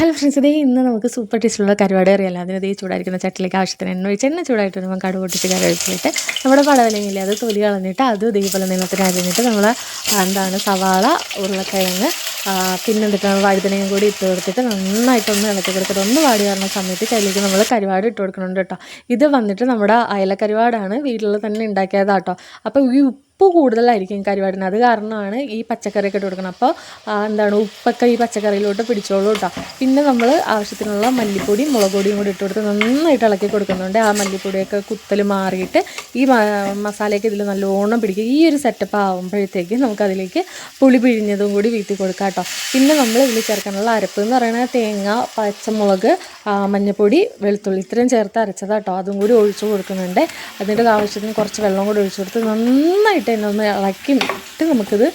Hello friends ഇതേ ഇന്ന് നമുക്ക് സൂപ്പർ ടേസ്റ്റുള്ള കരുവാട് കറിയല്ല അതിന് ഇതേ ചൂടായിരിക്കുന്ന ചട്ടിലേക്ക് ആവശ്യത്തിന് എണ്ണ ഒഴിച്ച് എണ്ണ ചൂടായിട്ട് നമുക്ക് കടുക് പൊട്ടിച്ച് കറി ഒഴിച്ചിട്ട് നമ്മുടെ പടവലങ്ങില്ലേ അത് തൊലി കളഞ്ഞിട്ട് അത് ഇതേപോലെ നീളത്തിന് അരിഞ്ഞിട്ട് നമ്മൾ എന്താണ് സവാള ഉരുളക്കിഴങ്ങ് പിന്നെ എന്തിട്ടാണ് വഴുതനയും കൂടി ഇട്ട് കൊടുത്തിട്ട് നന്നായിട്ടൊന്ന് ഇളക്കി കൊടുത്തിട്ട് ഒന്ന് വാടി വരുന്ന സമയത്ത് കയ്യിലേക്ക് നമ്മൾ കരുവാട് ഇട്ട് കൊടുക്കുന്നുണ്ട് കേട്ടോ. ഇത് വന്നിട്ട് നമ്മുടെ അയലക്കരുവാടാണ് വീട്ടിൽ തന്നെ ഉണ്ടാക്കിയതാട്ടോ. അപ്പോൾ ഈ ഉപ്പ് കൂടുതലായിരിക്കും കരുവാടിന് അത് കാരണമാണ് ഈ പച്ചക്കറിയൊക്കെ ഇട്ട് കൊടുക്കണം അപ്പോൾ എന്താണ് ഉപ്പൊക്കെ ഈ പച്ചക്കറിയിലോട്ട് പിടിച്ചോളൂ കേട്ടോ പിന്നെ നമ്മൾ ആവശ്യത്തിനുള്ള മല്ലിപ്പൊടിയും മുളക് പൊടിയും കൂടി ഇട്ട് കൊടുത്ത് നന്നായിട്ട് ഇളക്കി കൊടുക്കുന്നുണ്ട്. ആ മല്ലിപ്പൊടിയൊക്കെ കുത്തൽ മാറിയിട്ട് ഈ മസാലയൊക്കെ ഇതിൽ നല്ലോണം പിടിക്കുക ഈ ഒരു സെറ്റപ്പ് ആകുമ്പോഴത്തേക്ക് നമുക്കതിലേക്ക് പുളി പിഴിഞ്ഞതും കൂടി വീട്ടിൽ കൊടുക്കാം കേട്ടോ പിന്നെ നമ്മൾ ഇതിൽ ചേർക്കാനുള്ള അരപ്പ് എന്ന് പറയുന്നത് തേങ്ങ പച്ചമുളക് മഞ്ഞൾപ്പൊടി വെളുത്തുള്ളി ഇത്രയും ചേർത്ത് അരച്ചതാട്ടോ അതും കൂടി ഒഴിച്ചു കൊടുക്കുന്നുണ്ട്. അതിന്റെ ആവശ്യത്തിന് കുറച്ച് വെള്ളം കൂടി ഒഴിച്ചു കൊടുത്ത് നന്നായിട്ട് തന്നെ ഒന്ന് ഇളക്കി ഇട്ട് നമുക്കിത്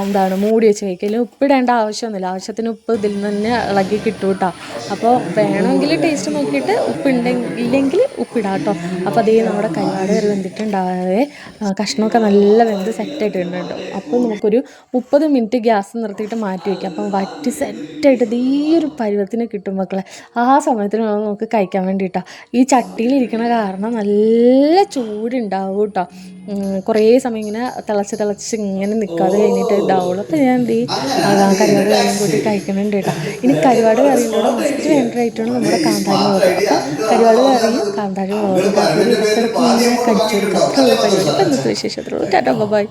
എന്താണ് മൂടി വെച്ച് കഴിക്കൽ ഉപ്പിടേണ്ട ആവശ്യമൊന്നുമില്ല. ആവശ്യത്തിന് ഉപ്പ് ഇതിൽ നിന്ന് തന്നെ ഇളകി കിട്ടും കേട്ടോ അപ്പോൾ വേണമെങ്കിൽ ടേസ്റ്റ് നോക്കിയിട്ട് ഉപ്പ് ഉണ്ടെങ്കിൽ ഇല്ലെങ്കിൽ ഉപ്പിടാം കേട്ടോ അപ്പോൾ അതേ നമ്മുടെ കരുവാട് കറി വെന്തിട്ടുണ്ടാവേ. ആ, കഷ്ണമൊക്കെ നല്ല വെന്ത് സെറ്റായിട്ടുണ്ട് അപ്പോൾ നമുക്കൊരു മുപ്പത് മിനിറ്റ് ഗ്യാസ് നിർത്തിയിട്ട് മാറ്റി വയ്ക്കാം അപ്പം വറ്റി സെറ്റായിട്ട് ഈ പരുവത്തിന് കിട്ടും മക്കളെ. ആ സമയത്തിന് നമുക്ക് കഴിക്കാൻ വേണ്ടിയിട്ടാണ് ഈ ചട്ടിയിലിരിക്കണ കാരണം നല്ല ചൂടുണ്ടാവും കേട്ടോ കുറേ സമയം ഇങ്ങനെ തിളച്ച് തിളച്ച് ഇങ്ങനെ നിൽക്കാതെ കഴിഞ്ഞിട്ട് ഇതാവുള്ളൂ അപ്പോൾ ഞാൻ എന്ത് ചെയ്യും കരുവാട് കറിയും കൂട്ടി കഴിക്കുന്നുണ്ട് കേട്ടോ. ഇനി കരുവാട് കറിയുടെ കൂടെ ഫസ്റ്റ് വേണ്ട ആയിട്ടാണ് നമ്മുടെ കാന്താരി മുളക്. അപ്പോൾ കരുവാട് കറിയും കാന്താരി മുളകും കറി ഇടയ്ക്കിടയ്ക്ക് ഇങ്ങനെ കടിച്ചു കൊടുക്കാം. അപ്പോൾ ഇന്നത്തെ വിശേഷത്തിലുള്ള. ബൈ.